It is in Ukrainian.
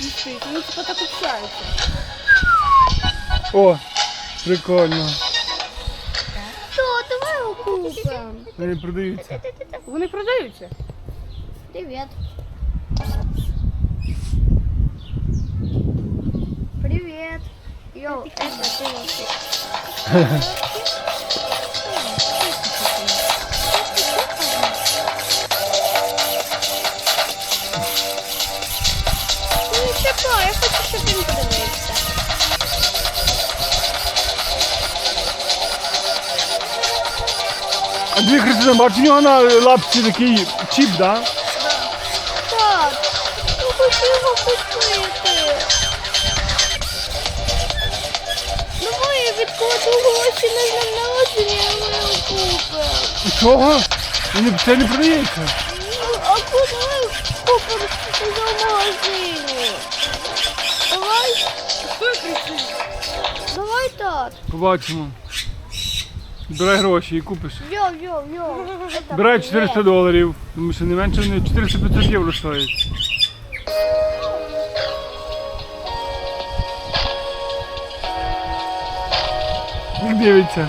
свистить. Вони типа так общаються. О, прикольно. Що, давай його купимо. Вони продаються. Вони продаються. Привет. Привет. Йоу, это ты Ну, нічого, я хочу, щоб він подивився. А дві Христина, бачиш, у нього на лапці такий чіп, да? Так, я хочу його купити. Давай я відкладу гроші на день народження, ми його купимо. Чого? Він це не продається. Ну, а куди купимо? Давай, давай так. Побачимо. Збирай гроші і купиш. Йоу. Это Збирай привет. 400 доларів, тому що не менше не 400-500 євро стоїть. Як дивиться.